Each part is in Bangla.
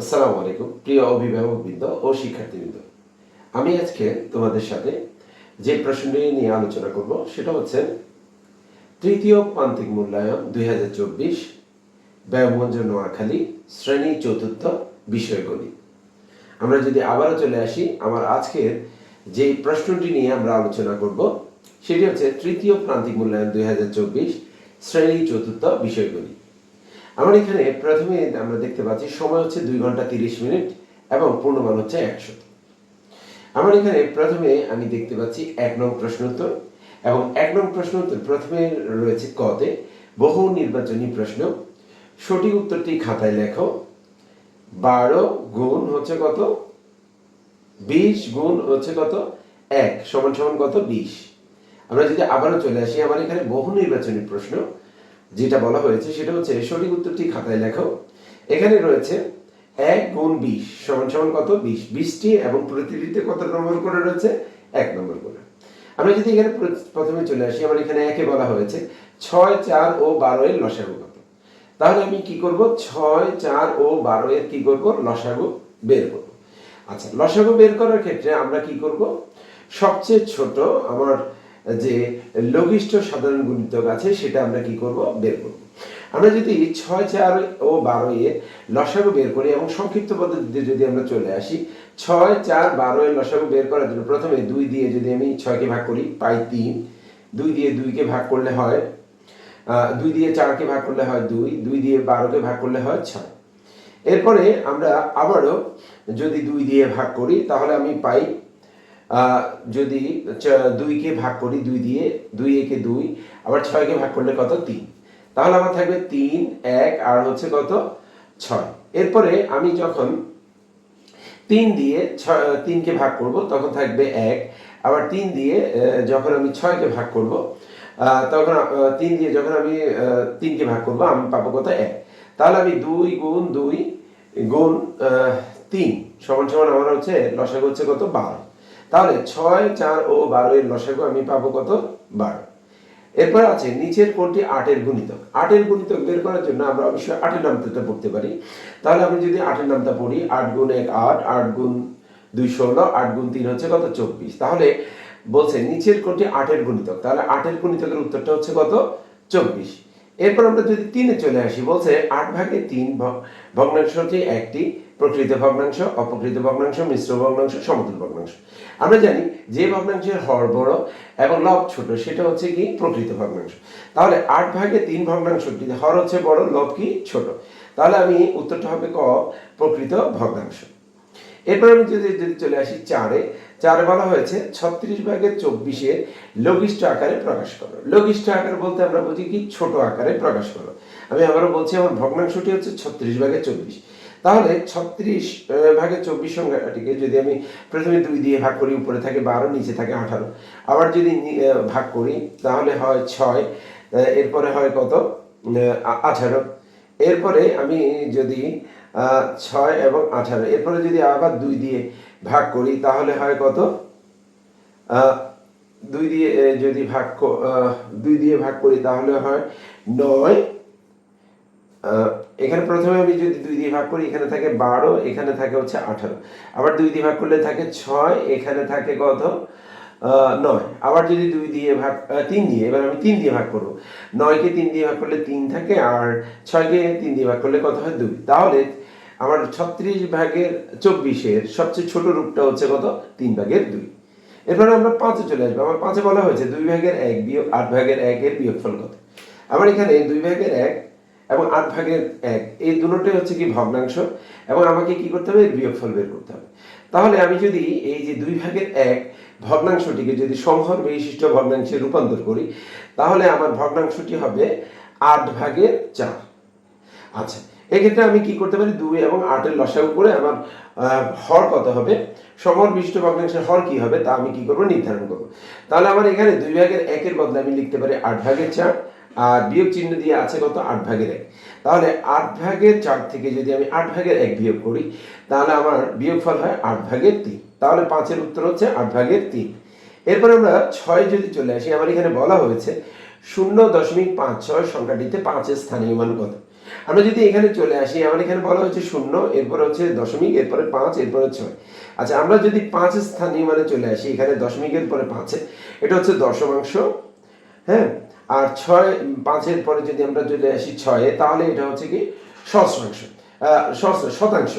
আসসালামু আলাইকুম, প্রিয় অভিভাবকবৃন্দ ও শিক্ষার্থীবৃন্দ। আমি আজকে তোমাদের সাথে যে প্রশ্নটি নিয়ে আলোচনা করব, সেটা হচ্ছে তৃতীয় প্রান্তিক মূল্যায়ন দুই হাজার চব্বিশ ব্যয়মঞ্জ নোয়াখালী, শ্রেণি চতুর্থ বিষয়গুলি আমরা যদি আবারও চলে আসি, আমার আজকের যে প্রশ্নটি নিয়ে আমরা আলোচনা করব, সেটি হচ্ছে তৃতীয় প্রান্তিক মূল্যায়ন দুই হাজার চব্বিশ, শ্রেণি চতুর্থ বিষয়গুলি আমার এখানে প্রথমে আমরা দেখতে পাচ্ছি সময় হচ্ছে দুই ঘণ্টা তিরিশ মিনিট এবং পূর্ণমান হচ্ছে একশো। আমার এখানে প্রথমে আমি দেখতে পাচ্ছি এক নং প্রশ্ন উত্তর এবং এক নং প্রশ্ন উত্তর প্রথমে রয়েছে কতে, বহু নির্বাচনী প্রশ্ন। সঠিক উত্তরটি খাতায় লেখো। বারো গুণ হচ্ছে কত? বিশ গুণ হচ্ছে কত? এক সমান সমান কত? বিশ। আমরা যদি আবারও চলে আসি, আমার এখানে বহু নির্বাচনী প্রশ্ন। যেটা বলা হয়েছে, সেটা হচ্ছে সঠিক উত্তরটি খাতায় লেখো। এখানে রয়েছে এক গুণ বিশ সমান সমান কত? বিশ। বিশটি এবং প্রতিটিতে কত নম্বর করে রয়েছে? এক নম্বর করে। আমরা যদি এখানে প্র- প্রথমে চলে আসি আমার এখানে একে বলা হয়েছে ছয়, চার ও বারো এর লসাগু কত? তাহলে আমি কি করব? ছয়, চার ও বারো এর কি করব? লসাগু বের করব। আচ্ছা লসাগু বের করার ক্ষেত্রে আমরা কি করব? সবচেয়ে ছোট আমার যে লঘিষ্ঠ সাধারণ গুণিতক আছে, সেটা আমরা কি করব? বের করব। আমরা যদি ছয়, চার ও বারো এর লসাগু বের করি এবং সংক্ষিপ্ত পদ্ধতিতে যদি আমরা চলে আসি, ছয়, চার, বারো এর লসাগু বের করার জন্য প্রথমে দুই দিয়ে যদি আমি ছয়কে ভাগ করি, পাই তিন, দুই দিয়ে দুইকে ভাগ করলে হয় দুই দিয়ে চারকে ভাগ করলে হয় দুই দুই দিয়ে বারোকে ভাগ করলে হয় ছয়। এরপরে আমরা আবারও যদি দুই দিয়ে ভাগ করি, তাহলে আমি পাই যদি দুইকে ভাগ করি দুই দিয়ে, দুই একে দুই, আবার ছয়কে ভাগ করলে কত? তিন। তাহলে আমার থাকবে তিন, এক, আর হচ্ছে কত? ছয়। এরপরে আমি যখন তিন দিয়ে ছয় তিনকে ভাগ করব, তখন থাকবে এক। আবার তিন দিয়ে যখন আমি ছয়কে ভাগ করব তখন তিন দিয়ে যখন আমি তিনকে ভাগ করব, আমি পাবো কত? এক। তাহলে আমি দুই গুণ দুই গুণ তিন। সমান সমান আমার হচ্ছে, লসাগু হচ্ছে কত? বারো। তাহলে ছয়, চার ও বারো এর লসাগু আমি পাবো কত? বারো। এরপর আছে নিচের কোনটি আটের গুণিতক। আটের গুণিতক বের করার জন্য আমরা অবশ্যই আটের নামটা পড়তে পারি। তাহলে আমি যদি আটের নামটা পড়ি, আট গুণ এক, আট আট গুণ দুই ষোলো, আট গুণ তিন হচ্ছে কত? চব্বিশ। তাহলে বলছে নিচের কোনটি আটের গুণিতক। তাহলে আটের গুণিতকের উত্তরটা হচ্ছে কত? চব্বিশ। এরপর আমরা যদি তিনে চলে আসি, বলছে আট ভাগে তিন ভগ্নাংশ হচ্ছে একটি, প্রকৃত ভগ্নাংশ, অপ্রকৃত ভগ্নাংশ, মিশ্র ভগ্নাংশ, সমতুল ভগ্নাংশ। আমরা জানি যে ভগ্নাংশের হর বড় এবং লব ছোট, সেটা হচ্ছে কি? প্রকৃত ভগ্নাংশ। তাহলে আট ভাগে তিন ভগ্নাংশটি, হর হচ্ছে বড়, লব কি? ছোট। তাহলে আমি উত্তরটা হবে ক? প্রকৃত ভগ্নাংশ। এরপর আমি যদি যদি চলে আসি চারে চারে বলা হয়েছে, ছত্রিশ ভাগের চব্বিশে লঘিষ্ঠ আকারে প্রকাশ করো। লঘিষ্ঠ আকার বলতে আমরা বুঝি কি? ছোট আকারে প্রকাশ করো। আমি আবারও বলছি, আমার ভগ্নাংশটি হচ্ছে ছত্রিশ ভাগের চব্বিশ। তাহলে ছত্রিশ ভাগে চব্বিশ সংখ্যাটিকে যদি আমি প্রথমে দুই দিয়ে ভাগ করি, উপরে থাকে বারো, নিচে থাকে আঠারো। আবার যদি ভাগ করি, তাহলে হয় ছয় এরপরে হয় কত? আঠারো। এরপরে আমি যদি ছয় এবং আঠারো, এরপরে যদি আবার দুই দিয়ে ভাগ করি, তাহলে হয় কত? দুই দিয়ে যদি ভাগ দুই দিয়ে ভাগ করি, তাহলে হয় নয়। এখানে প্রথমে আমি যদি দুই দিয়ে ভাগ করি, এখানে থাকে বারো, এখানে থাকে হচ্ছে আঠারো। আবার দুই দিয়ে ভাগ করলে থাকে ছয়, এখানে থাকে কত? নয়। আবার যদি দুই দিয়ে ভাগ তিন দিয়ে, এবার আমি তিন দিয়ে ভাগ করব। নয়কে তিন দিয়ে ভাগ করলে তিন থাকে, আর ছয়কে তিন দিয়ে ভাগ করলে কত হয় দুই। তাহলে আমার ছত্রিশ ভাগের চব্বিশের সবচেয়ে ছোট রূপটা হচ্ছে কত? তিন ভাগের দুই। এরপরে আমরা পাঁচে চলে আসব। আমার পাঁচে বলা হয়েছে দুই ভাগের এক বিয়োগ আট ভাগের এক একের বিয়োগফল কত? আমার এখানে দুই ভাগের এক এবং আট ভাগের এক, এই দুটোটাই হচ্ছে কি ভগ্নাংশ এবং আমাকে কি করতে হবে? এর বিয়োগফল বের করতে হবে। তাহলে আমি যদি এই যে দুই ভাগের এক ভগ্নাংশটিকে যদি সংহর বিশিষ্ট ভগ্নাংশে রূপান্তর করি, তাহলে আমার ভগ্নাংশটি হবে আট ভাগের চার। আচ্ছা এক্ষেত্রে আমি কি করতে পারি? দুই এবং আটের লসাগু করে আমার হর কত হবে? সমর বিশিষ্ট ভগ্নাংশের হর কি হবে? তা আমি কি করব? নির্ধারণ করব। তাহলে আমার এখানে দুই ভাগের একের বদলে আমি লিখতে পারি আট ভাগের চার, আর বিয়োগ চিহ্ন দিয়ে আছে কত? আট ভাগের এক। তাহলে আট ভাগের চার থেকে যদি আমি আট ভাগের এক বিয়োগ করি, তাহলে আমার বিয়োগফল হয় আট ভাগের তিন। তাহলে পাঁচের উত্তর হচ্ছে আট ভাগের তিন। এরপর আমরা ছয় যদি চলে আসি, আমার এখানে বলা হয়েছে শূন্য দশমিক পাঁচ ছয় সংখ্যাটিতে পাঁচের স্থানীয় মান কত আমরা যদি এখানে চলে আসি আমার এখানে বলা হচ্ছে শূন্য এরপরে হচ্ছে দশমিক এরপরে পাঁচ এরপরে ছয়। আচ্ছা আমরা যদি পাঁচ স্থানীয় মানে চলে আসি এখানে দশমিকের পরে পাঁচে এটা হচ্ছে দশমাংশ হ্যাঁ? আর ছয় পাঁচের পরে যদি আমরা চলে আসি ছয়ে তাহলে এটা হচ্ছে কি? আহ, শতাংশ।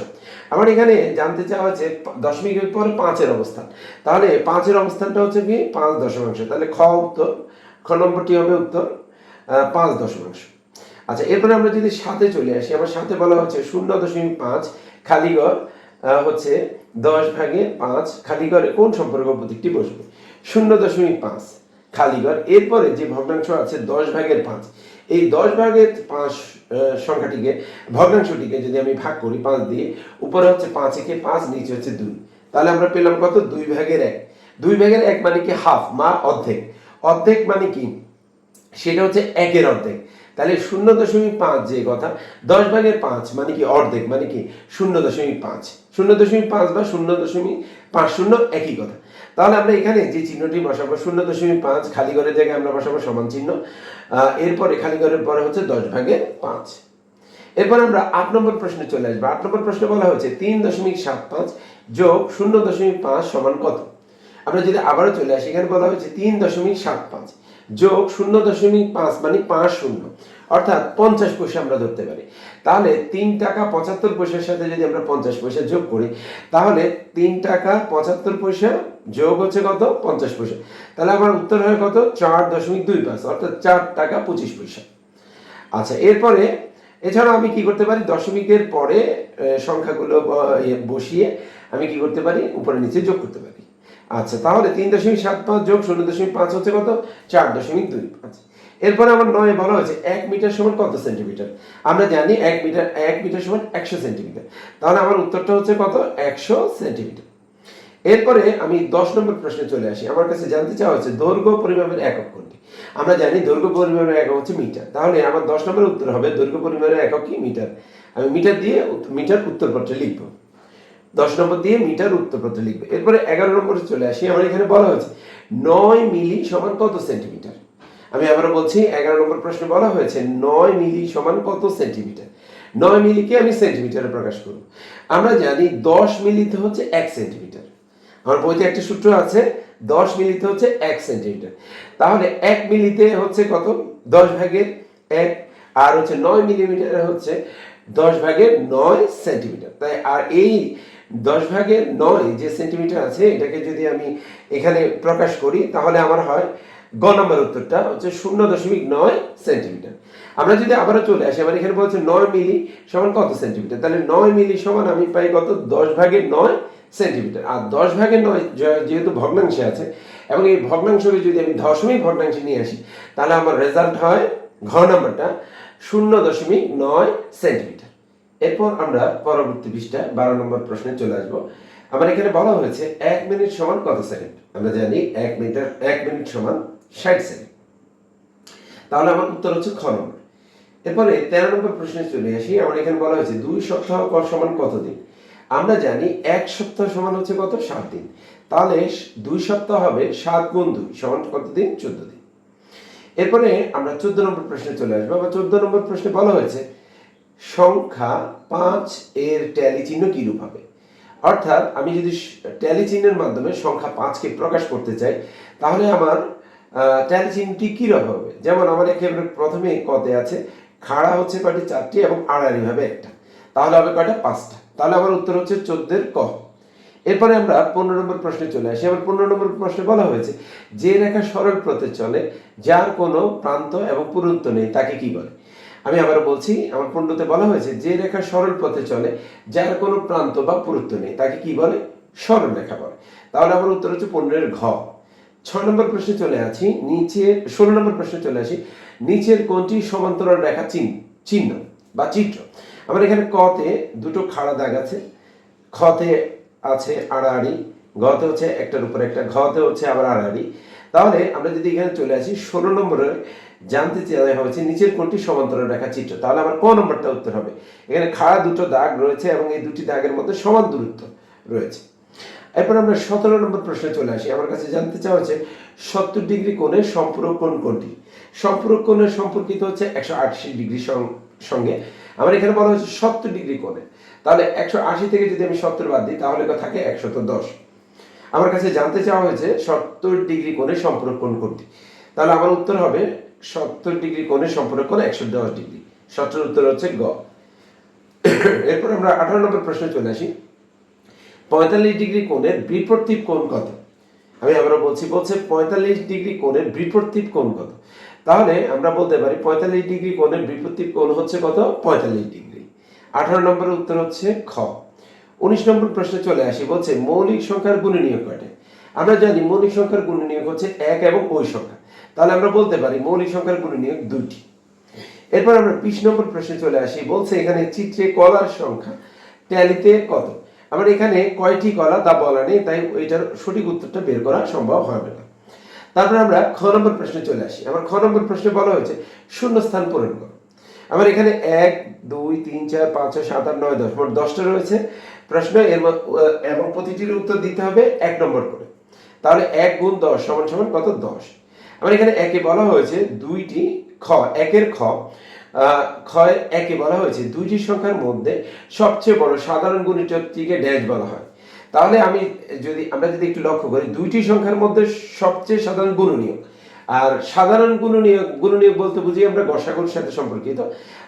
আমার এখানে জানতে চাওয়া হচ্ছে দশমিকের পর পাঁচের অবস্থান। তাহলে পাঁচের অবস্থানটা হচ্ছে কি? পাঁচ দশমাংশ। তাহলে খ উত্তর খ নম্বরটি হবে উত্তর পাঁচ দশমাংশ। আচ্ছা এরপরে আমরা যদি সাথে চলে আসি আমার সাথে বলা হচ্ছে শূন্য দশমিক পাঁচ খালিগড় হচ্ছে দশ ভাগে পাঁচ খালিগড়ে কোন সম্পর্ক প্রতীকটি বসবে? শূন্য দশমিক পাঁচ খালিগড়, এরপরে যে ভগ্নাংশ আছে দশ ভাগের পাঁচ, এই দশ ভাগের পাঁচ সংখ্যাটিকে, ভগ্নাংশটিকে যদি আমি ভাগ করি পাঁচ দিয়ে, উপরে হচ্ছে পাঁচ একে পাঁচ, নিচে হচ্ছে দুই, তাহলে আমরা পেলাম কত? দুই ভাগের এক। দুই ভাগের এক মানে কি? হাফ মা অর্ধেক। অর্ধেক মানে কি? সেটা হচ্ছে একের অর্ধেক। তাহলে শূন্য দশমিক পাঁচ যে কথা, দশ ভাগের পাঁচ মানে কি অর্ধেক মানে কি শূন্য দশমিক পাঁচ। শূন্য দশমিক পাঁচ বা শূন্য দশমিক পাঁচ শূন্য একই কথা। তাহলে আমরা এখানে যে চিহ্নটি বসাবো, শূন্য দশমিক পাঁচ খালি ঘরের জায়গায় আমরা বসাবো সমান চিহ্ন। এরপরে খালি ঘরের পরে হচ্ছে দশ ভাগের পাঁচ। এরপর আমরা আট নম্বর প্রশ্নে চলে আসব। আট নম্বর প্রশ্নে বলা হয়েছে তিন দশমিক সাত পাঁচ যোগ শূন্য দশমিক পাঁচ সমান কত? আমরা যদি আবারও চলে আসি, এখানে বলা হয়েছে তিন দশমিক সাত পাঁচ। যোগ শূন্য দশমিক পাঁচ মানে পাঁচ শূন্য। অর্থাৎ পঞ্চাশ পয়সা আমরা ধরতে পারি। তাহলে তিন টাকা পঁচাত্তর পয়সার সাথে যদি আমরা পঞ্চাশ পয়সা যোগ করি, তাহলে তিন টাকা পঁচাত্তর পয়সা যোগ হচ্ছে কত? পঞ্চাশ পয়সা। তাহলে আমার উত্তর হয় কত? চার দশমিক দুই পাঁচ, অর্থাৎ চার টাকা পঁচিশ পয়সা। আচ্ছা এরপরে এছাড়াও আমি কি করতে পারি? দশমিকের পরে সংখ্যাগুলো ইয়ে বসিয়ে আমি কি করতে পারি? উপরে নিচে যোগ করতে পারি। আচ্ছা তাহলে তিন দশমিক সাত পাঁচ যোগ শূন্য দশমিক পাঁচ হচ্ছে কত? চার দশমিক দুই। পাঁচ এরপরে আমার নয় বলা হয়েছে, এক মিটার সমান কত সেন্টিমিটার? আমরা জানি এক মিটার এক মিটার সমান একশো সেন্টিমিটার। তাহলে আমার উত্তরটা হচ্ছে কত? একশো সেন্টিমিটার। এরপরে আমি দশ নম্বর প্রশ্নে চলে আসি। আমার কাছে জানতে চাওয়া হচ্ছে দৈর্ঘ্য পরিমাপের একক কোনটি? আমরা জানি দৈর্ঘ্য পরিমাপের একক হচ্ছে মিটার। তাহলে আমার দশ নম্বরের উত্তর হবে দৈর্ঘ্য পরিমাপের একক কি? মিটার। আমি মিটার দিয়ে মিটার উত্তরপত্রে লিখব। দশ নম্বর দিয়ে মিটার উত্তরপত্রে লিখবে। এরপরে এগারো নম্বরে চলে আসি, আমার এখানে বলা হয়েছে, নয় মিলি সমান কত সেন্টিমিটার? আমি আবারও বলছি, এগারো নম্বর প্রশ্নে বলা হয়েছে, নয় মিলি সমান কত সেন্টিমিটার? নয় মিলিকে আমি সেন্টিমিটারে প্রকাশ করব। আমরা জানি দশ মিলিতে হচ্ছে এক সেন্টিমিটার। আমার বইতে একটা সূত্র আছে, দশ মিলিতে হচ্ছে এক সেন্টিমিটার। তাহলে এক মিলিতে হচ্ছে কত? দশ ভাগের এক, আর হচ্ছে নয় মিলিমিটার হচ্ছে দশ ভাগের নয় সেন্টিমিটার। তাই আর এই দশ ভাগের নয় যে সেন্টিমিটার আছে, এটাকে যদি আমি এখানে প্রকাশ করি, তাহলে আমার হয় গ নম্বর উত্তরটা হচ্ছে শূন্য দশমিক নয় সেন্টিমিটার আমরা যদি আবারও চলে আসি, আমার এখানে বলছে নয় মিলি সমান কত সেন্টিমিটার তাহলে নয় মিলি সমান আমি পাই কত? দশ ভাগের নয় সেন্টিমিটার আর দশ ভাগের নয় যেহেতু ভগ্নাংশে আছে, এবং এই ভগ্নাংশকে যদি আমি দশমিক ভগ্নাংশে নিয়ে আসি, তাহলে আমার রেজাল্ট হয় ঘ নম্বরটা শূন্য দশমিক নয় সেন্টিমিটার এরপর আমরা পরবর্তী পৃষ্ঠা বারো নম্বর প্রশ্নে চলে আসব। আমার এখানে বলা হয়েছে, এক মিনিট সমান কত সেকেন্ড? আমরা জানি এক মিটার, এক মিনিট সমান ষাট সেকেন্ড। তাহলে আমার উত্তর হচ্ছে খ নম্বর। এরপরে তেরো নম্বর প্রশ্নে চলে আসি। আমার এখানে বলা হয়েছে, দুই সপ্তাহ সমান কত দিন? আমরা জানি এক সপ্তাহ সমান হচ্ছে কত? সাত দিন। তাহলে দুই সপ্তাহ হবে সাত গুণ দুই, সমান কতদিন চোদ্দ দিন। এরপরে আমরা চোদ্দ নম্বর প্রশ্নে চলে আসব। বা চোদ্দ নম্বর প্রশ্নে বলা হয়েছে সংখ্যা পাঁচ এর ট্যালি চিহ্ন কিরূপ হবে? অর্থাৎ আমি যদি ট্যালি চিহ্নের মাধ্যমে সংখ্যা পাঁচকে প্রকাশ করতে চাই, তাহলে আমার ট্যালি চিহ্নটি কীরকম হবে? যেমন আমার একেবারে প্রথমে কতে আছে, খাড়া হচ্ছে কয়টি? চারটি এবং আড়াআড়ি ভাবে একটা। তাহলে হবে কয়টা? পাঁচটা। তাহলে আমার উত্তর হচ্ছে চোদ্দের ক। এরপরে আমরা পনেরো নম্বর প্রশ্নে চলে আসি। আমার পনেরো নম্বর প্রশ্নে বলা হয়েছে, যে রেখা সরল পথে চলে যার কোনো প্রান্ত এবং পুরুত্ব নেই, তাকে কি বলে? আমি আবার বলছি, আমার পণ্ডতে বলা হয়েছে, যে রেখা সরল পথে চলে, যার কোনো প্রান্ত বা পুরুত্ব নেই, তাকে কি বলে? সরল রেখা বলে। তাহলে আমার উত্তর হচ্ছে পনেরোর ঘ। ছয় নম্বর প্রশ্নে চলে আছি নিচে, ষোলো নম্বর প্রশ্নে চলে আসি, নিচের কোনটি সমান্তরাল রেখা চিহ্ন চিহ্ন বা চিত্র? আমার এখানে কতে দুটো খাড়া দাগ আছে, খতে আছে আড়াআড়ি ঘতে হচ্ছে একটার উপর একটা, ঘতে হচ্ছে আবার আড়াআড়ি। তাহলে আমরা যদি এখানে চলে আসি, ষোলো নম্বরে জানতে চাওয়া হয়েছে নিচের কোনটি সমান্তরাল রেখা চিত্র। তাহলে আমার ক নম্বরটা উত্তর হবে? এখানে খাড়া দুটো দাগ রয়েছে এবং এই দুটি দাগের মধ্যে সমান দূরত্ব রয়েছে। এরপর আমরা সতেরো নম্বর প্রশ্নে চলে আসি। আমার কাছে জানতে চাওয়া হচ্ছে, সত্তর ডিগ্রি কোণের সম্পূরক কোণ কোনটি? সম্পূরক কোণের সম্পর্কিত হচ্ছে একশো আশি ডিগ্রি সঙ্গে। আমার এখানে বলা হচ্ছে সত্তর ডিগ্রি কোণে। তাহলে একশো আশি থেকে যদি আমি সত্তর বাদ দিই, তাহলে থাকে একশত দশ। আমার কাছে জানতে চাওয়া হয়েছে সত্তর ডিগ্রি কোণে সম্পর্ক কোণ কোনটি তাহলে আমার উত্তর হবে সত্তর ডিগ্রি কোণে সম্পর্ক কোণ একশো দশ ডিগ্রি। সত্তর উত্তর হচ্ছে গ। এরপর আমরা আঠারো নম্বর প্রশ্নে চলে আসি। পঁয়তাল্লিশ ডিগ্রি কোণের বিপরীত কোণ কত? আমি আবারও বলছি, বলছে পঁয়তাল্লিশ ডিগ্রি কোণের বিপরীত কোণ কত? তাহলে আমরা বলতে পারি পঁয়তাল্লিশ ডিগ্রি কোণের বিপরীত কোণ হচ্ছে কত? পঁয়তাল্লিশ ডিগ্রি। আঠারো নম্বরের উত্তর হচ্ছে খ। উনিশ নম্বর প্রশ্নে চলে আসি, বলছে মৌলিক সংখ্যার গুণনীয়ক কাটে আমরা জানি মৌলিক সংখ্যার গুণনীয়ক হচ্ছে এক এবং ওই সংখ্যা। তাহলে আমরা বলতে পারি মৌলিক সংখ্যার গুণনীয়ক দুটি এরপর আমরা বিশ নম্বর প্রশ্নে চলে আসি, বলছে এখানে চিত্রে কলার সংখ্যা, ট্যালিতে কত? আমার এখানে কয়টি কলা তা বলা নেই, তাই ওইটার সঠিক উত্তরটা বের করা সম্ভব হবে না। তারপর আমরা খ নম্বর প্রশ্নে চলে আসি, আমার খ নম্বর প্রশ্নে বলা হয়েছে শূন্য স্থান পূরণ করো। আমার এখানে এক, দুই, তিন, চার, পাঁচ, ছয়, সাত, আট, নয়, দশ, মোট দশটা রয়েছে। প্রশ্ন, এর এবং প্রতিটির উত্তর দিতে হবে এক নম্বর করে। তাহলে এক গুণ দশ সমান সমান কত? দশ। আমার এখানে একে বলা হয়েছে দুইটি খ, একের খ। ক্ষয় একে বলা হয়েছে দুইটি সংখ্যার মধ্যে সবচেয়ে বড় সাধারণ গুণিতকটিকে ড্যাশ বলা হয়। তাহলে আমি যদি, আমরা যদি একটু লক্ষ্য করি, দুইটি সংখ্যার মধ্যে সবচেয়ে সাধারণ গুণনীয়ক, আর সাধারণ গুণনীয়ক গুণনীয়ক বলতে বুঝি আমরা গসাগুর সাথে সম্পর্কিত,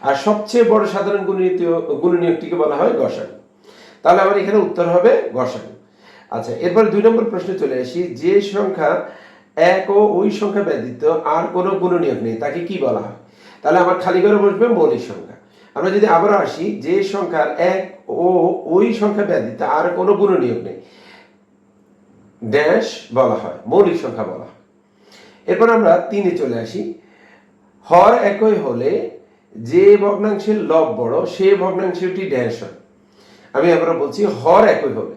আর সবচেয়ে বড় সাধারণ গুণনীয়ক গুণনীয়কটিকে বলা হয় গসাগু। তাহলে আমার এখানে উত্তর হবে গসাগু আচ্ছা এরপর দুই নম্বর প্রশ্নে চলে আসি। যে সংখ্যা এক ও ওই সংখ্যা ব্যতীত আর কোনো গুণনীয়ক নেই, তাকে কি বলা হয়? তাহলে আমার খালি করে বসবে মৌলিক সংখ্যা। আমরা যদি আবারও আসি, যে সংখ্যার এক ও ওই সংখ্যা ব্যতীত আর কোনো গুণনীয়ক নেই, ড্যাশ বলা হয়, মৌলিক সংখ্যা বলা হয়। এরপর আমরা তিনে চলে আসি। হর একই হলে যে ভগ্নাংশের লব বড়, সে ভগ্নাংশটি ড্যাশ হয়। আমি আবারও বলছি হর একই হবে।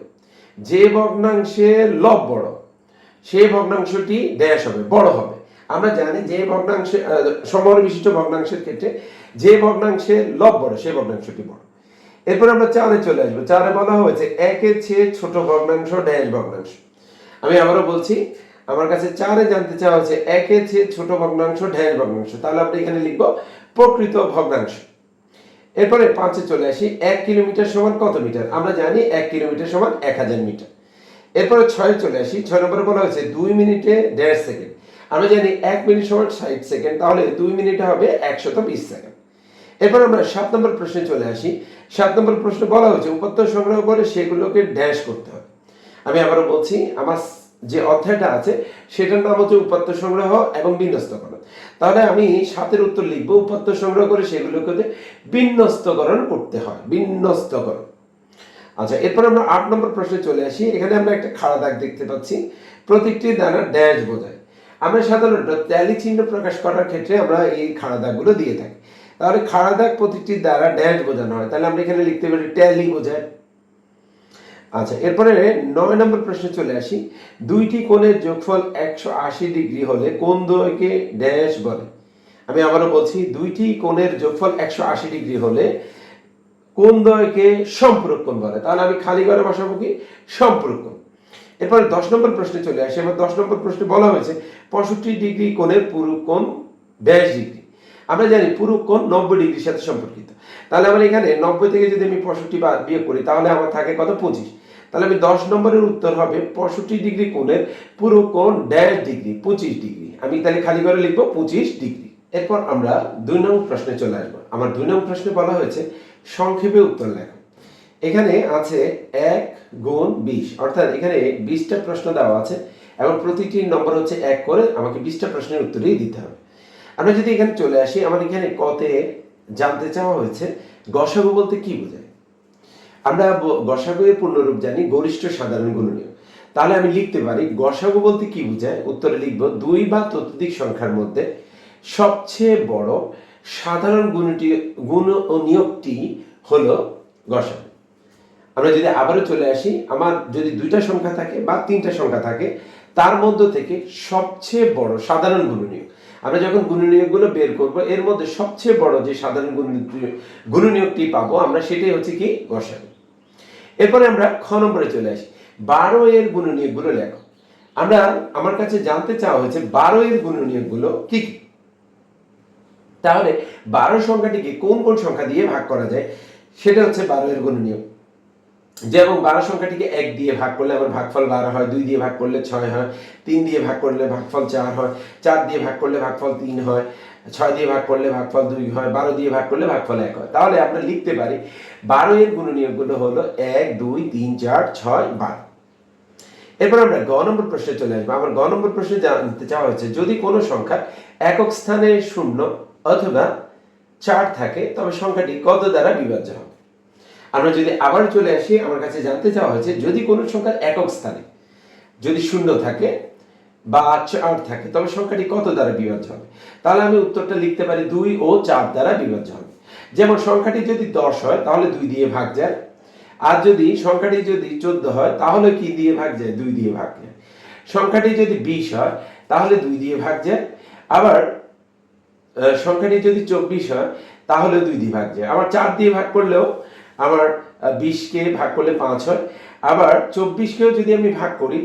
যে ভগ্নাংশের লব বড় সেই ভগ্নাংশটি ড্যাশ হবে, বড় হবে। আমরা জানি যে ভগ্নাংশে সমর বিশিষ্ট ভগ্নাংশের ক্ষেত্রে যে ভগ্নাংশের লব বড় সেই ভগ্নাংশটি বড়। এরপর আমরা চারে চলে আসব। চারে বলা হয়েছে একের চেয়ে ছোট ভগ্নাংশ, ড্যাশ ভগ্নাংশ। আমি আবারও বলছি, আমার কাছে চারে জানতে চাওয়া হচ্ছে একের চেয়ে ছোট ভগ্নাংশ, ড্যাশ ভগ্নাংশ। তাহলে আমরা এখানে লিখব প্রকৃত ভগ্নাংশ। এরপরে পাঁচে চলে আসি, এক কিলোমিটার সমান কত মিটার? আমরা জানি এক কিলোমিটার সমান এক হাজার মিটার। এরপরে ছয়ে চলে আসি, ছয় নম্বরে বলা হয়েছে দুই মিনিটে দেড় সেকেন্ড। আমরা জানি এক মিনিট সমান ষাট সেকেন্ড, তাহলে দুই মিনিটে হবে একশত বিশ সেকেন্ড। এরপর আমরা সাত নম্বর প্রশ্নে চলে আসি। সাত নম্বর প্রশ্নে বলা হয়েছে উপাত্ত সংগ্রহ করে সেগুলোকে ড্যাশ করতে হবে। আমি আবারও বলছি, আমার যে অধ্যায়টা আছে, সেটার নাম হচ্ছে উপাত্ত সংগ্রহ এবং বিন্যস্তকরণ। তাহলে আমি সাতের উত্তর লিখব, উপাত্ত সংগ্রহ করে সেগুলোকে বিন্যস্তকরণ করতে হয়, বিন্যস্তকরণ। আচ্ছা এরপর আমরা আট নম্বর প্রশ্নে চলে আসি। এখানে আমরা একটা খাড়া দাগ দেখতে পাচ্ছি। প্রত্যেকটি দানা ড্যাশ বোঝায়। আমরা সাধারণত ট্যালি চিহ্ন প্রকাশ করার ক্ষেত্রে আমরা এই খাড়া দাগগুলো দিয়ে থাকি। তাহলে খাড়া দাগ প্রতিটি দ্বারা ড্যাশ বোঝানো হয়। তাহলে আমরা এখানে লিখতে পারি ট্যালি বোঝায়। আচ্ছা এরপরে নয় নম্বর প্রশ্নে চলে আসি। দুইটি কোণের যোগফল একশো আশি ডিগ্রি হলে কোন দ্বয়কে ড্যাশ বলে? আমি আবারও বলছি, দুইটি কোণের যোগফল একশো আশি ডিগ্রি হলে কোন দ্বয়কে সম্পূরক কোণ বলে? তাহলে আমি খালি ঘরে বসাবো কি? সম্পূরক কোণ এরপরে দশ নম্বর প্রশ্নে চলে আসি। এবার দশ নম্বর প্রশ্নে বলা হয়েছে, পঁয়ষট্টি ডিগ্রি কোণের পুরু কোণ ব্যাশ ডিগ্রি। আমরা জানি পুরু কোণ নব্বই ডিগ্রির সাথে সম্পর্কিত। তাহলে আমার এখানে নব্বই থেকে যদি আমি পঁয়ষট্টি বা বিয়োগ করি, তাহলে আমার থাকে কত? পঁচিশ। তাহলে আমি দশ নম্বরের উত্তর হবে পঁয়ষট্টি ডিগ্রি কোণের পুরো কোণ ড্যাশ ডিগ্রি, পঁচিশ ডিগ্রি। আমি তাহলে খালি করে লিখব পঁচিশ ডিগ্রি। এরপর আমরা দুই নম্বর প্রশ্নে চলে আসব। আমার দুই নম্বর প্রশ্নে বলা হয়েছে, সংক্ষেপে উত্তর লেখো। এখানে আছে এক গুণ বিশ। অর্থাৎ এখানে বিশটা প্রশ্ন দেওয়া আছে এবং প্রতিটি নম্বর হচ্ছে এক করে আমাকে বিশটা প্রশ্নের উত্তরেই দিতে হবে। আমরা যদি এখানে চলে আসি আমার এখানে কতে জানতে চাওয়া হয়েছে, গসাগু বলতে কি বোঝায়? আমরা ব- গসাগু এর পূর্ণরূপ জানি গরিষ্ঠ সাধারণ গুণনীয়। তাহলে আমি লিখতে পারি, গসাগু বলতে কি বোঝায়? উত্তরে লিখব, দুই বা ততোধিক সংখ্যার মধ্যে সবচেয়ে বড় সাধারণ গুণটি গুণ ও নিয়োগটি হলো গসাগু। আমরা যদি আবারও চলে আসি, আমার যদি দুইটা সংখ্যা থাকে বা তিনটা সংখ্যা থাকে, তার মধ্য থেকে সবচেয়ে বড় সাধারণ গুণনীয়ক আমরা যখন গুণনীয়কগুলো বের করব, এর মধ্যে সবচেয়ে বড় যে সাধারণ গুণ- গুণনীয়কটি পাবো আমরা সেটাই হচ্ছে কি? গসাগু এরপরে আমরা খ নম্বরে চলে আসি। বারো এর গুণনীয়কগুলো লেখো। আমরা, আমার কাছে জানতে চাওয়া হয়েছে বারো এর গুণনীয়কগুলো কি কি? তাহলে বারো সংখ্যাটিকে কোন কোন সংখ্যা দিয়ে ভাগ করা যায়? সেটা হচ্ছে বারো এর গুণনীয় যেমন বারো সংখ্যাটিকে এক দিয়ে ভাগ করলে আমার ভাগফল বারো হয়, দুই দিয়ে ভাগ করলে ছয় হয়, তিন দিয়ে ভাগ করলে ভাগফল চার হয়, চার দিয়ে ভাগ করলে ভাগফল তিন হয়, ছয় দিয়ে ভাগ করলে ভাগফল দুই হয়, বারো দিয়ে ভাগ করলে ভাগফল এক হয়। তাহলে আমরা লিখতে পারি, বারো এর গুণনীয়কগুলো হলো এক, দুই, তিন, চার, ছয়, বারো। এরপর আমরা গ নম্বর প্রশ্নে চলে আসব। আমার গ নম্বর প্রশ্নে জানতে চাওয়া হচ্ছে যদি কোনো সংখ্যা একক স্থানে শূন্য অথবা চার থাকে, তবে সংখ্যাটি কত দ্বারা বিভাজ্য হবে? আমরা যদি আবার চলে আসি, আমার কাছে জানতে চাওয়া হয়েছে, যদি কোনো সংখ্যার একক স্থানে যদি শূন্য থাকে বা চার থাকে, তবে সংখ্যাটি কত দ্বারা বিভাজ্য হবে? তাহলে আমি উত্তরটা লিখতে পারি দুই ও চার দ্বারা বিভাজ্য হবে। যেমন সংখ্যাটি যদি দশ হয়, তাহলে দুই দিয়ে ভাগ যায়। আর যদি সংখ্যাটি যদি চোদ্দ হয়, তাহলে কি দিয়ে ভাগ যায়? দুই দিয়ে ভাগ যায়। সংখ্যাটি যদি বিশ হয়, তাহলে দুই দিয়ে ভাগ যায়। আবার সংখ্যাটি যদি চব্বিশ হয়, তাহলে দুই দিয়ে ভাগ যায়। আবার চার দিয়ে ভাগ করলেও আমার বিশকে ভাগ করলে পাঁচ হয়। আবার চব্বিশকেও যদি আমি ভাগ করি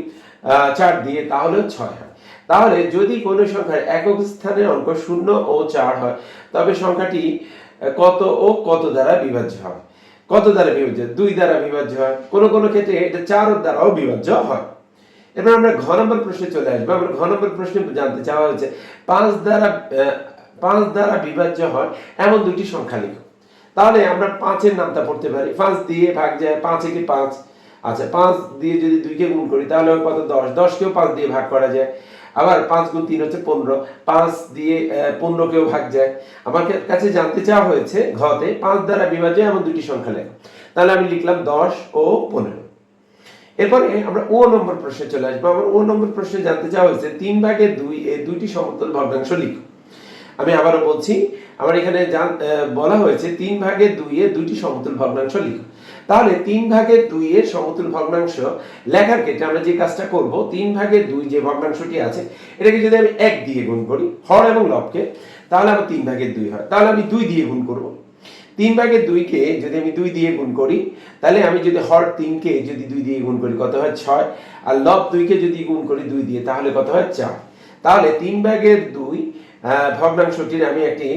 চার দিয়ে, তাহলেও ছয় হয়। তাহলে যদি কোনো সংখ্যার একক স্থানের অঙ্ক শূন্য ও চার হয়, তবে সংখ্যাটি কত ও কত দ্বারা বিভাজ্য হয়? কত দ্বারা বিভাজ্য? দুই দ্বারা বিভাজ্য হয়। কোনো কোনো ক্ষেত্রে এটা চার দ্বারাও বিভাজ্য হয়। এবার আমরা ঘ নম্বর প্রশ্নে চলে আসব। আমরা ঘ নম্বর প্রশ্নে জানতে চাওয়া হয়েছে, পাঁচ দ্বারা পাঁচ দ্বারা বিভাজ্য হয়, এমন দুটি সংখ্যা লিখো। তাহলে আমরা পাঁচের নামটা পড়তে পারি। পাঁচ দিয়ে ভাগ যায়, পাঁচ একে পাঁচ। আচ্ছা পাঁচ দিয়ে যদি দুইকে গুণ করি, তাহলে কত? দশ। দশকেও পাঁচ দিয়ে ভাগ করা যায়। আবার পাঁচ গুণ তিন হচ্ছে পনেরো। পাঁচ দিয়ে পনেরোকেও ভাগ যায়। আমার কাছে জানতে চাওয়া হয়েছে ঘতে পাঁচ দ্বারা বিভাজ্য এমন দুটি সংখ্যা লেখো। তাহলে আমি লিখলাম দশ ও পনেরো। এরপরে আমরা ও নম্বর প্রশ্নে চলে আসব। আমার ও নম্বর প্রশ্নে জানতে চাওয়া হয়েছে, তিন ভাগে দুই এই দুইটি সমতল ভগ্নাংশ লিখো। আমি আবারও বলছি আমার এখানে বলা হয়েছে তিন ভাগের এর দুইটি সমতুল ভগ্নাংশ লিখো। তাহলে তিন ভাগের দুই এর সমতুল ভগ্নাংশ লেখার ক্ষেত্রে আমরা যে কাজটা করব, তিন ভাগের দুই যে ভগ্নাংশটি আছে, এটাকে যদি আমি এক দিয়ে গুণ করি, হর এবং লবকে, তাহলে আমার তিন ভাগের দুই হয়। তাহলে আমি দুই দিয়ে গুণ করব। তিন ভাগের দুইকে যদি আমি দুই দিয়ে গুণ করি, তাহলে আমি যদি হর তিনকে যদি দুই দিয়ে গুণ করি, কত হয় ছয়? আর লব দুইকে যদি গুণ করি দুই দিয়ে, তাহলে কত হয় চার? তাহলে তিন ভাগের দুই ভগ্নাংশটির আমি একটি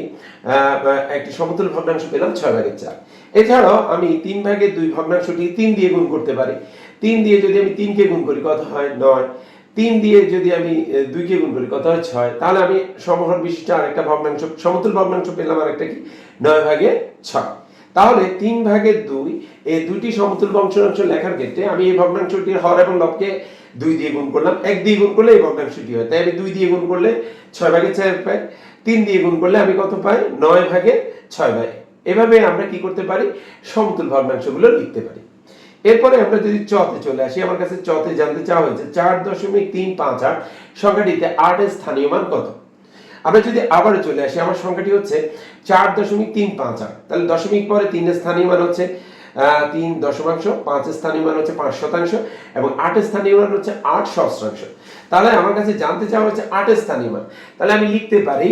একটি সমতুল ভগ্নাংশ পেলাম ছয় ভাগের চার। এছাড়াও আমি তিন ভাগের দুই ভগ্নাংশটি তিন দিয়ে গুণ করতে পারি। তিন দিয়ে যদি আমি তিনকে গুণ করি, কত হয়? নয়। তিন দিয়ে যদি আমি দুইকে গুণ করি, কত হয়? ছয়। তাহলে আমি সমহর বিশিষ্ট আরেকটা ভগ্নাংশ সমতুল ভগ্নাংশ পেলাম আরেকটা কি? নয় ভাগে ছয়। তাহলে তিন ভাগের দুই এই দুইটি সমতুল ভগ্নাংশ লেখার ক্ষেত্রে আমি এই ভগ্নাংশটির হর এবং লবকে দুই দিয়ে গুণ করলাম, এক দিয়ে গুণ করলে এই ভগ্নাংশটি হয়। তাই আমি দুই দিয়ে গুণ করলে ছয় ভাগে চার পাই, তিন দিয়ে গুণ করলে আমি কত পাই? নয় ভাগে ছয় ভাগ এভাবে আমরা কি করতে পারি? সমতুল ভগ্নাংশগুলো লিখতে পারি। এরপরে আমরা যদি চতে চলে আসি, আমার কাছে চতে জানতে চাওয়া হয়েছে, চার দশমিক তিন পাঁচ আট, সংখ্যাটিতে আটের স্থানীয় মান কত? আমরা যদি আবারও চলে আসি, আমার সংখ্যাটি হচ্ছে চার দশমিক তিন পাঁচ আট, তাহলে দশমিক পরে তিনের স্থানীয় মান হচ্ছে তিন দশমাংশ, পাঁচ স্থানীয় মান হচ্ছে পাঁচ শতাংশ এবং আট স্থানীয় মান হচ্ছে আট সহস্রাংশ। তাহলে আমার কাছে জানতে চাওয়া হচ্ছে আট স্থানীয় মান। তাহলে আমি লিখতে পারি,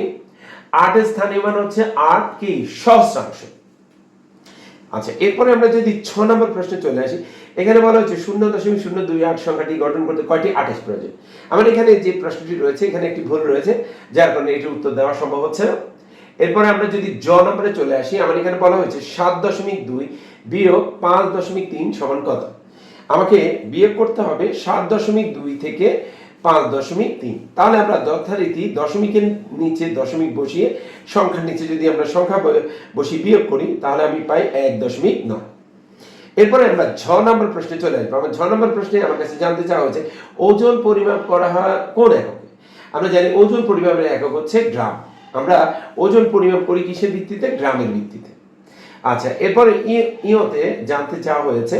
আট স্থানীয় মান হচ্ছে আট কি সহস্রাংশ। আচ্ছা এরপরে আমরা যদি ছ নম্বর প্রশ্নে চলে আসি, এখানে বলা হচ্ছে শূন্য দশমিক শূন্য দুই আট সংখ্যাটি গঠন করতে কয়টি আঠাশ প্রয়োজন। আমার এখানে যে প্রশ্নটি রয়েছে, এখানে একটি ভুল রয়েছে, যার কারণে এটির উত্তর দেওয়া সম্ভব হচ্ছে না। এরপরে আমরা যদি জ নম্বরে চলে আসি, আমার এখানে বলা হয়েছে সাত দশমিক দুই বিয়োগ পাঁচ দশমিক তিন সমান কত? আমাকে বিয়োগ করতে হবে সাত দশমিক দুই থেকে পাঁচ দশমিক তিন। তাহলে আমরা যথারীতি দশমিকের নিচে দশমিক বসিয়ে সংখ্যার নিচে যদি আমরা সংখ্যা বসিয়ে বিয়োগ করি, তাহলে আমি পাই এক দশমিক নয়। এরপরে আমরা ছ নম্বর প্রশ্নে চলে আসব। আমার ছ নম্বর প্রশ্নে আমার কাছে জানতে চাওয়া হচ্ছে ওজন পরিমাপ করা হয় কোন এককে? আমরা জানি ওজন পরিমাপের একক হচ্ছে গ্রাম। আমরা ওজন পরিমাপ করি কিসের ভিত্তিতে? গ্রামের ভিত্তিতে। আচ্ছা এরপরে ইওতে জানতে চাওয়া হয়েছে,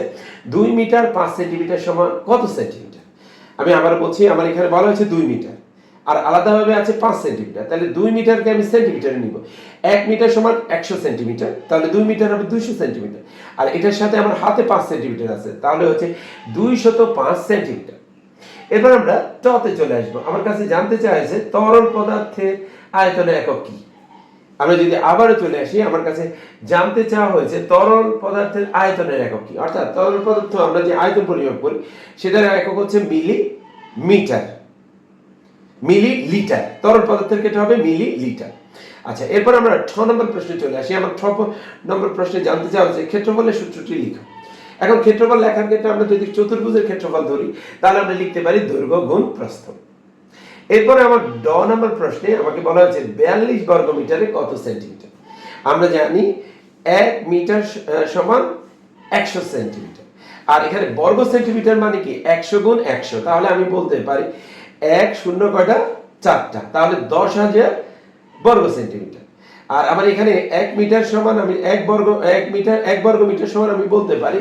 দুই মিটার পাঁচ সেন্টিমিটার সমান কত সেন্টিমিটার? আমি আবার বলছি, আমার এখানে বলা হয়েছে দুই মিটার, আর আলাদাভাবে আছে পাঁচ সেন্টিমিটার, তাহলে দুই মিটারকে আমি সেন্টিমিটারে নিব। এক মিটার সমান একশো সেন্টিমিটার, তাহলে দুই মিটার হবে দুইশো সেন্টিমিটার, আর এটার সাথে আমার হাতে পাঁচ সেন্টিমিটার আছে, তাহলে হচ্ছে দুইশত পাঁচ সেন্টিমিটার। এবার আমরা টতে চলে আসব। আমার কাছে জানতে চাইছে তরল পদার্থের আয়তনের একক কি? আমরা যদি আবারও চলে আসি, আমার কাছে জানতে চাওয়া হয়েছে তরল পদার্থের আয়তনের একক কি? অর্থাৎ তরল পদার্থ আমরা যে আয়তন পরিমাপ করি, সেটার একক হচ্ছে মিলি মিটার মিলি লিটার তরল পদার্থের ক্ষেত্রে হবে মিলি লিটার আচ্ছা এরপর আমরা ছ নম্বর প্রশ্নে চলে আসি। আমার ছ নম্বর প্রশ্নে জানতে চাও যে ক্ষেত্রফলের সূত্রটি লিখো। এখন ক্ষেত্রফল লেখার ক্ষেত্রে আমরা যদি চতুর্ভুজের ক্ষেত্রফল ধরি, তাহলে আমরা লিখতে পারি দৈর্ঘ্য গুণ প্রস্থ। এরপরে আমার ড নম্বর প্রশ্নে আমাকে বলা হয়েছে বিয়াল্লিশ বর্গ মিটারে কত সেন্টিমিটার? আমরা জানি এক মিটার সমান একশো সেন্টিমিটার। আর এখানে বর্গ সেন্টিমিটার মানে কি? একশো গুণ একশো। তাহলে আমি বলতে পারি এক শূন্য কয়টা? চারটা। তাহলে দশ হাজার বর্গ সেন্টিমিটার। আর আমার এখানে এক মিটার সমান আমি এক বর্গ, এক মিটার, এক বর্গ মিটার সমান আমি বলতে পারি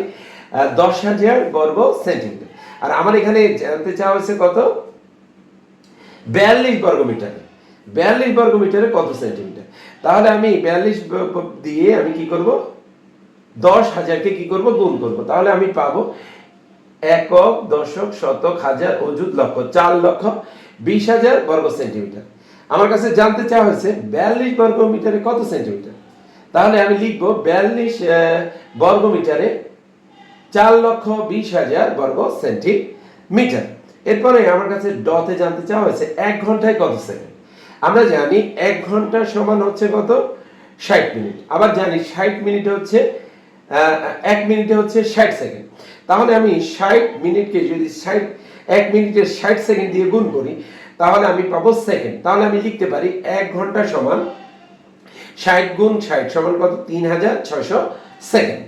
দশ হাজার বর্গ সেন্টিমিটার। আর আমার এখানে জানতে চাওয়া হয়েছে কত? বিয়াল্লিশ বর্গ মিটারে। বিয়াল্লিশ বর্গ মিটারে কত সেন্টিমিটার? তাহলে আমি বিয়াল্লিশ দিয়ে আমি কি করব? দশ হাজারকে কি করব? গুণ করব। তাহলে আমি পাবো একক, দশক, শতক, হাজার, অযুত লক্ষ, চার লক্ষ, বিশ হাজার বর্গ সেন্টিমিটার। আমার কাছে জানতে চাওয়া হয়েছে, বিয়াল্লিশ বর্গ মিটারে কত সেন্টিমিটার? তাহলে আমি লিখব বিয়াল্লিশ বর্গ মিটারে চার লক্ষ বিশ হাজার বর্গ সেন্টিমিটার। এরপরে আমার কাছে ডতে জানতে চাওয়া হয়েছে, এক ঘন্টায় কত সেকেন্ড আমরা জানি এক ঘণ্টা সমান হচ্ছে কত? ষাট মিনিট। আবার জানি ষাট মিনিট হচ্ছে এক মিনিটে হচ্ছে ষাট সেকেন্ড তাহলে আমি ষাট মিনিটকে যদি ষাট, এক মিনিটের ষাট সেকেন্ড দিয়ে গুণ করি, তাহলে আমি পাবো সেকেন্ড তাহলে আমি লিখতে পারি এক ঘণ্টা সমান ষাট গুণ ষাট সমান কত? তিন হাজার ছশো সেকেন্ড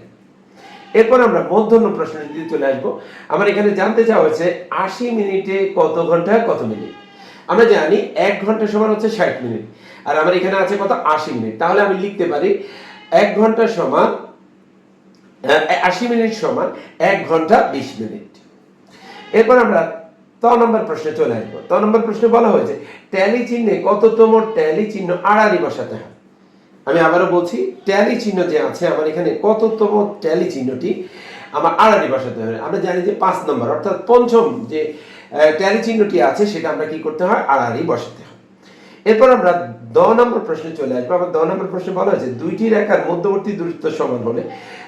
এরপর আমরা মধ্যাহ্ন প্রশ্নের দিকে চলে আসব। আমার এখানে জানতে চাওয়া হয়েছে, আশি মিনিটে কত ঘণ্টা, কত মিনিট? আমরা জানি এক ঘণ্টা সমান হচ্ছে ষাট মিনিট। আর আমার এখানে আছে কত? আশি মিনিট। তাহলে আমি লিখতে পারি, এক ঘণ্টা সমান আশি মিনিট সমান এক ঘণ্টা বিশ মিনিট। এরপর আমরা ত নম্বর প্রশ্নে চলে আসব। ত নম্বর প্রশ্নে বলা হয়েছে, ট্যালি চিহ্নে কততম ট্যালি চিহ্ন আড়াআড়ি বসাতে হয় আমি আবারও বলছি, ট্যালি চিহ্ন যে আছে, আমার এখানে কততম ট্যালি চিহ্নটি আমার আড়াআড়ি বসাতে হবে আমরা জানি যে পাঁচ নম্বর, অর্থাৎ পঞ্চম যে ট্যালি চিহ্নটি আছে, সেটা আমরা কি করতে হয়? আড়াআড়ি বসাতে হয়। এরপর আমরা দ নম্বর প্রশ্নে চলে আসব। আবার দ নম্বর প্রশ্নে বলা হয়েছে, দুইটি রেখার মধ্যবর্তী দূরত্ব সমান হলে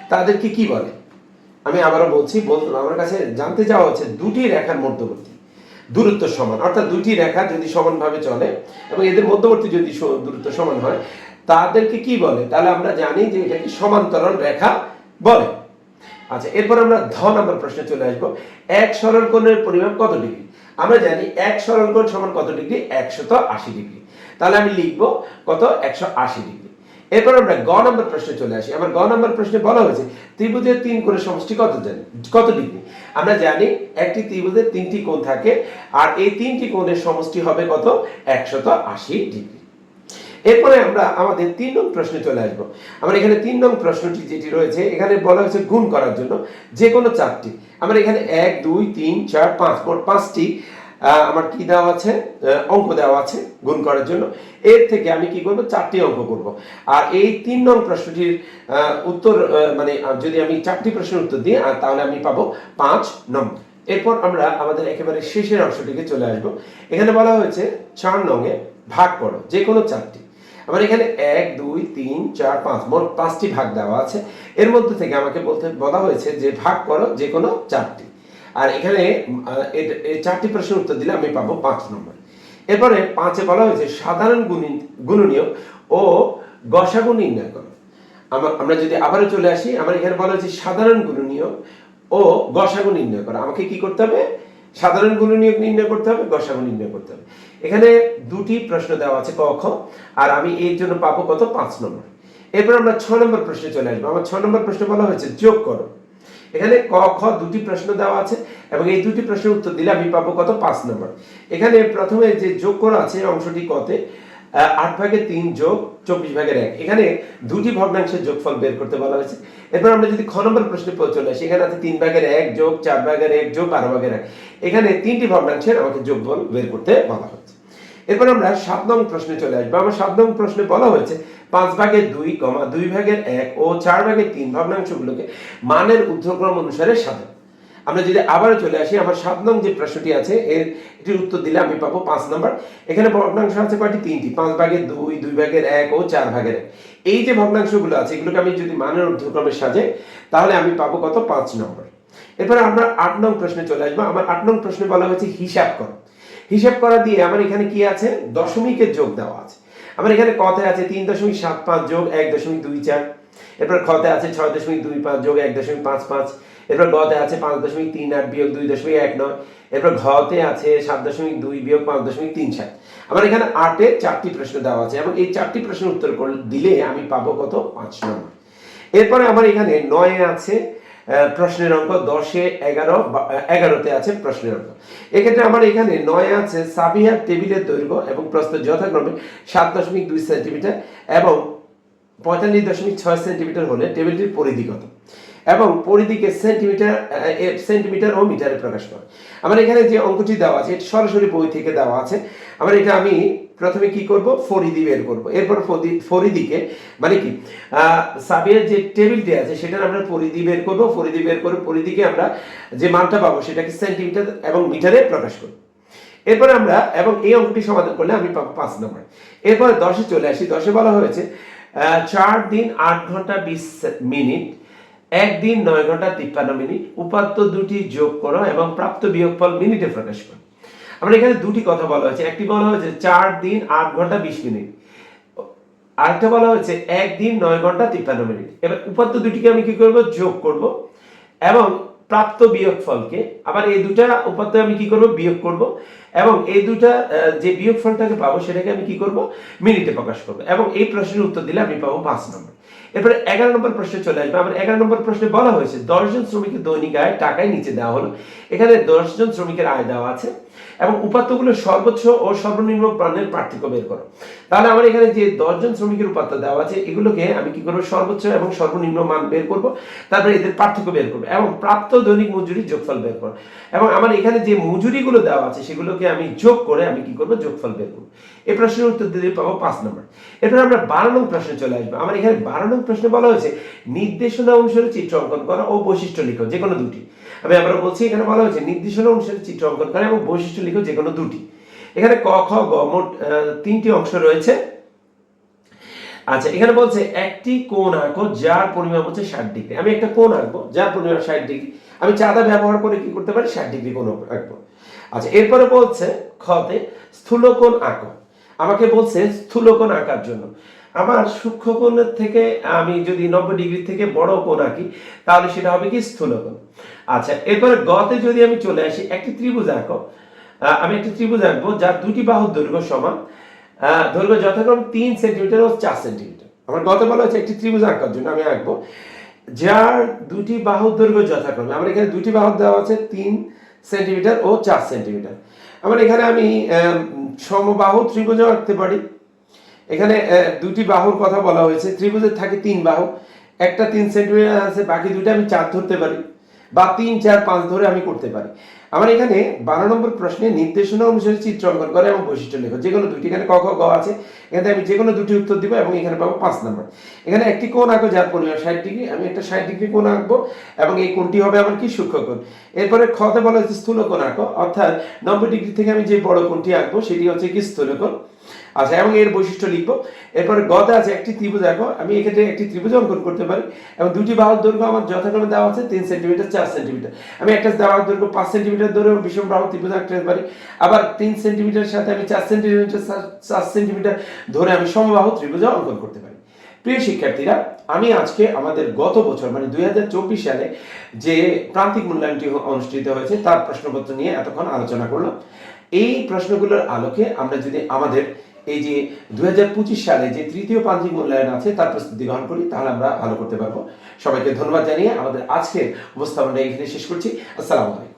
তাদেরকে কি বলে? আমি আবারও বলছি, বল- আমার কাছে জানতে চাওয়া হচ্ছে, দুটি রেখার মধ্যবর্তী দূরত্ব সমান, অর্থাৎ দুটি রেখা যদি সমানভাবে চলে এবং এদের মধ্যবর্তী যদি দূরত্ব সমান হয় তাদেরকে কি বলে? তাহলে আমরা জানি যে এটাকে সমান্তরাল রেখা বলে। আচ্ছা এরপর আমরা ধ নম্বর প্রশ্নে চলে আসব। এক সরল কোণের পরিমাপ কত ডিগ্রি? আমরা জানি এক সরল কোণ সমান কত ডিগ্রি? একশত আশি ডিগ্রি। তাহলে আমি লিখব কত? একশো আশি ডিগ্রি। এরপর আমরা গ নম্বর প্রশ্নে চলে আসি। আমার গ নম্বর প্রশ্নে বলা হয়েছে, ত্রিভুজের তিন কোণের সমষ্টি কত জানি? কত ডিগ্রি? আমরা জানি একটি ত্রিভুজের তিনটি কোণ থাকে, আর এই তিনটি কোণের সমষ্টি হবে কত? একশত আশি ডিগ্রি। এরপরে আমরা আমাদের তিন নং প্রশ্নে চলে আসব। আমার এখানে তিন নং প্রশ্নটি যেটি রয়েছে, এখানে বলা হয়েছে গুণ করার জন্য যে কোনো চারটি। আমার এখানে এক, দুই, তিন, চার, পাঁচ, মোট পাঁচটি আমার কি দেওয়া আছে? অঙ্ক দেওয়া আছে গুণ করার জন্য। এর থেকে আমি কি করব? চারটি অঙ্ক করব। আর এই তিন নং প্রশ্নটির উত্তর মানে যদি আমি চারটি প্রশ্নের উত্তর দিই তাহলে আমি পাবো পাঁচ নম্বর এরপর আমরা আমাদের একেবারে শেষের অংশটিকে চলে আসব। এখানে বলা হয়েছে চার নঙে ভাগ করো যে কোনো চারটি। আমার এখানে এক, দুই, তিন, চার, পাঁচ, মোট পাঁচটি ভাগ দেওয়া আছে। এর মধ্যে থেকে আমাকে বলতে, বলা হয়েছে যে ভাগ করো যে কোনো চারটি। আর এখানে এই চারটি প্রশ্নের উত্তর দিলে আমি পাবো পাঁচ নম্বর। এরপরে পাঁচে বলা হয়েছে সাধারণ গুণী গুণনীয় ও গসাগু নির্ণয় করো। আমা- আমরা যদি আবারও চলে আসি, আমার এখানে বলা হয়েছে সাধারণ গুণনীয় ও গসাগু নির্ণয় করা। আমাকে কি করতে হবে? সাধারণ গুণনীয়ক নির্ণয় করতে হবে, গসাগু নির্ণয় করতে হবে। এখানে দুটি প্রশ্ন দেওয়া আছে ক, খ, আর আমি এর জন্য পাবো কত? পাঁচ নম্বর। এরপর আমরা ছ নম্বর প্রশ্নে চলে আসব। আমার ছ নম্বর প্রশ্ন বলা হয়েছে, যোগ করো। এখানে ক, খ দুটি প্রশ্ন দেওয়া আছে, এবং এই দুটি প্রশ্নের উত্তর দিলে আমি পাবো কত? পাঁচ নম্বর। এখানে প্রথমে যে যোগ করা আছে অংশটি কতে? আট ভাগের তিন যোগ চব্বিশ ভাগের এক। এখানে দুটি ভগ্নাংশের যোগফল বের করতে বলা হয়েছে। এরপর আমরা যদি খ নম্বর প্রশ্নে পৌঁছে চলে আসি আছে তিন ভাগের এক যোগ চার ভাগের এক যোগ বারো ভাগের এক। এখানে তিনটি ভগ্নাংশের আমাকে যোগফল বের করতে বলা হচ্ছে। এরপর আমরা সাত নং প্রশ্নে চলে আসব। আমার সাত নং প্রশ্নে বলা হয়েছে, পাঁচ ভাগের দুই কমা দুই ভাগের এক ও চার ভাগের তিন ভগ্নাংশগুলোকে মানের ঊর্ধ্বক্রম অনুসারে সাজান আমরা যদি আবারও চলে আসি, আমার সাত নং যে প্রশ্নটি আছে, এর এটির উত্তর দিলে আমি পাবো পাঁচ নম্বর। এখানে ভগ্নাংশ আছে কয়টি? তিনটি। পাঁচ ভাগের দুই দুই ভাগের এক ও চার ভাগের এক। এই যে ভগ্নাংশগুলো আছে, এগুলোকে আমি যদি মানের ঊর্ধ্বক্রমে সাজাই, তাহলে আমি পাবো কত? পাঁচ নম্বর। এরপরে আমরা আট নং প্রশ্নে চলে আসব। আমার আট নং প্রশ্নে বলা হয়েছে হিসাব করো। হিসাব করা দিয়ে আমার এখানে কি আছে? দশমিকের যোগ দেওয়া আছে। আমার এখানে কতে আছে তিন দশমিক সাত পাঁচ যোগ এক দশমিক দুই চার। এরপর খতে আছে ছয় দশমিক দুই পাঁচ যোগ এক দশমিক পাঁচ পাঁচ। এরপর গতে আছে পাঁচ দশমিক তিন আট বিয়োগ দুই দশমিক এক নয়। এরপর ঘতে আছে সাত দশমিক দুই বিয়োগ পাঁচ দশমিক তিন সাত আমার এখানে আটে চারটি প্রশ্ন দেওয়া আছে, এবং এই চারটি প্রশ্নের উত্তর দিলে আমি পাবো কত? পাঁচ নম্বর। এরপরে আমার এখানে নয়ে আছে প্রশ্নের অঙ্ক, দশে এগারো এগারোতে আছে প্রশ্নের অঙ্ক। এক্ষেত্রে আমার এখানে নয় আছে, সাবিহার টেবিলের দৈর্ঘ্য এবং প্রস্থ যথাক্রমে সাত দশমিক দুই সেন্টিমিটার এবং পঁয়তাল্লিশ দশমিক ছয় সেন্টিমিটার হলে টেবিলটির পরিধি কত? এবং পরিধিকে সেন্টিমিটার সেন্টিমিটার ও মিটারে প্রকাশ করে। আমার এখানে যে অঙ্কটি দেওয়া আছে, এটা সরাসরি বই থেকে দেওয়া আছে। আমার এটা আমি প্রথমে কি করব? ফরিদি বের করব। এরপর ফরি- ফরিদিকে মানে কি সাবিয়ের যে টেবিলটি আছে, সেটার আমরা পরিধি বের করব। পরিধি বের করে পরিধিকে আমরা যে মানটা পাবো, সেটাকে সেন্টিমিটার এবং মিটারে প্রকাশ করব এরপরে আমরা, এবং এই অঙ্কটি সমাধান করলে আমি পাবো পাঁচ নম্বর। এরপরে দশে চলে আসি। দশে বলা হয়েছে চার দিন আট ঘণ্টা বিশ মিনিট একদিন নয় ঘণ্টা তিপ্পান্ন মিনিট, উপাত্ত দুটি যোগ করো এবং প্রাপ্ত বিয়োগফল মিনিটে প্রকাশ করো। আমরা এখানে দুটি কথা বলা হয়েছে। একটি বলা হয়েছে চার দিন আট ঘণ্টা বিশ মিনিট। আরেকটা বলা হয়েছে একদিন নয় ঘণ্টা তিপ্পান্ন মিনিট। এবার উপাত্ত দুটিকে আমি কি করব? যোগ করব। এবং প্রাপ্ত বিয়োগ ফলকে আবার এই দুটা উপাত্ত আমি কি করব? বিয়োগ করব। এবং এই দুটা যে বিয়োগ ফলটাকে পাবো সেটাকে আমি কি করব? মিনিটে প্রকাশ করব। এবং এই প্রশ্নের উত্তর দিলে আমি পাবো পাঁচ নম্বর। এরপরে এগারো নম্বর প্রশ্নে চলে আসবে। আমার এগারো নম্বর প্রশ্নে বলা হয়েছে দশজন শ্রমিকের দৈনিক আয় টাকায় নিচে দেওয়া হলো। এখানে দশজন শ্রমিকের আয় দেওয়া আছে। এবং উপাত্তগুলো সর্বোচ্চ ও সর্বনিম্ন প্রাণের পার্থক্য বের করো। তাহলে আমার এখানে যে দশজন শ্রমিকের উপাত্ত দেওয়া আছে, এগুলোকে আমি কি করব? সর্বোচ্চ এবং সর্বনিম্ন মান বের করব। তারপরে এদের পার্থক্য বের করব এবং প্রাপ্ত দৈনিক মজুরির যোগফল বের করব। এবং আমার এখানে যে মজুরিগুলো দেওয়া আছে, সেগুলোকে আমি যোগ করে আমি কি করব? যোগফল বের করব। এই প্রশ্নের উত্তর দিতে পাবো পাঁচ নম্বর। এরপর আমরা বারো নং প্রশ্নে চলে আসব। আমার এখানে বারো নং প্রশ্নে বলা হয়েছে, নির্দেশনা অনুসারে চিত্র অঙ্কন করা ও বৈশিষ্ট্য লিখো যে কোনো দুটি। আমি আবার বলছি, এখানে বলা হয়েছে, নির্দেশনা অনুসারে চিত্র অঙ্কন করা এবং বৈশিষ্ট্য লিখো যে কোনো দুটি। এখানে ক, খ, গ মোট তিনটি অংশ রয়েছে। আচ্ছা এখানে বলছে, একটি কোণ আঁকো যার পরিমাপ হচ্ছে ষাট ডিগ্রি। আমি একটা কোণ আঁকবো যার পরিমাপ ষাট ডিগ্রি। আমি চাঁদা ব্যবহার করে কি করতে পারি? ষাট ডিগ্রি কোণ আঁকবো। আচ্ছা এরপরে বলছে খতে স্থূলকোণ আঁকো। আমাকে বলছে, স্থূলকোণ আঁকার জন্য। আমার সূক্ষ্ম কোণের থেকে আমি যদি নব্বই ডিগ্রি থেকে বড় কোণ আঁকি, তাহলে সেটা হবে কি স্থূলকোণ আচ্ছা এরপরে গতে যদি আমি চলে আসি, একটি ত্রিভুজ আঁকো। আমি একটি ত্রিভুজ আঁকবো যার দুটি বাহুর দৈর্ঘ্য সমান। দৈর্ঘ্য যথাক্রম তিন সেন্টিমিটার ও চার সেন্টিমিটার। আমার গত বলা হচ্ছে একটি ত্রিভুজ আঁকার জন্য আমি আঁকবো। যার দুটি বাহুর দৈর্ঘ্য যথাক্রমে, আমার এখানে দুটি বাহু দেওয়া আছে, তিন সেন্টিমিটার ও চার সেন্টিমিটার। আমার এখানে আমি সমবাহু ত্রিভুজ আঁকতে পারি। এখানে দুটি বাহুর কথা বলা হয়েছে। ত্রিভুজের থাকে তিন বাহু। একটা তিন সেন্টিমিটার আছে, বাকি দুটো আমি চার ধরতে পারি। বা তিন, চার, পাঁচ ধরে আমি করতে পারি। আমার এখানে বারো নম্বর প্রশ্নে নির্দেশনা অনুসারে চিত্র অঙ্কন করে এবং বৈশিষ্ট্য লেখো। যে কোনো দুটি এখানে ক গ আছে। এখানে আমি যে কোনো দুটি উত্তর দিব এবং এখানে পাবো পাঁচ নম্বর। এখানে একটি কোণ আঁকো যার পরিমাণ ষাট ডিগ্রি। আমি একটা ষাট ডিগ্রি কোণ আঁকবো এবং এই কোণটি হবে আমার কি? সূক্ষ্ম কোণ। এরপরে খতে বলা হচ্ছে স্থূল কোণ আঁকো। অর্থাৎ নব্বই ডিগ্রি থেকে আমি যে বড় কোণটি আঁকবো, সেটি হচ্ছে কি? স্থূল কোণ। আচ্ছা এবং এর বৈশিষ্ট্য লিখব। এরপরে গতে আছে একটি ত্রিভুজ, দেখো, আমি এক্ষেত্রে একটি ত্রিভুজ অঙ্কন করতে পারি। এবং দুটি বাহুর দৈর্ঘ্য আমার যথাক্রমে দেওয়া আছে, তিন সেন্টিমিটার, চার সেন্টিমিটার। আমি একটা দেওয়ার দৈর্ঘ্য পাঁচ সেন্টিমিটার ধরে বিষম বাহু ত্রিভুজ আঁকতে পারি। আবার তিন সেন্টিমিটার সাথে আমি চার সেন্টিমিটার চার সেন্টিমিটার ধরে আমি সমবাহু ত্রিভুজ অঙ্কন করতে পারি। প্রিয় শিক্ষার্থীরা, আমি আজকে আমাদের গত বছর মানে দুই হাজার চব্বিশ সালে যে প্রান্তিক মূল্যায়নটি অনুষ্ঠিত হয়েছে, তার প্রশ্নপত্র নিয়ে এতক্ষণ আলোচনা করলাম। এই প্রশ্নগুলোর আলোকে আমরা যদি আমাদের এই যে দু হাজার পঁচিশ সালে যে তৃতীয় প্রান্তিক মূল্যায়ন আছে, তার প্রস্তুতি গ্রহণ করি, তাহলে আমরা ভালো করতে পারব। সবাইকে ধন্যবাদ জানিয়ে আমাদের আজকের উপস্থাপনটা এখানে শেষ করছি। আসসালামু আলাইকুম।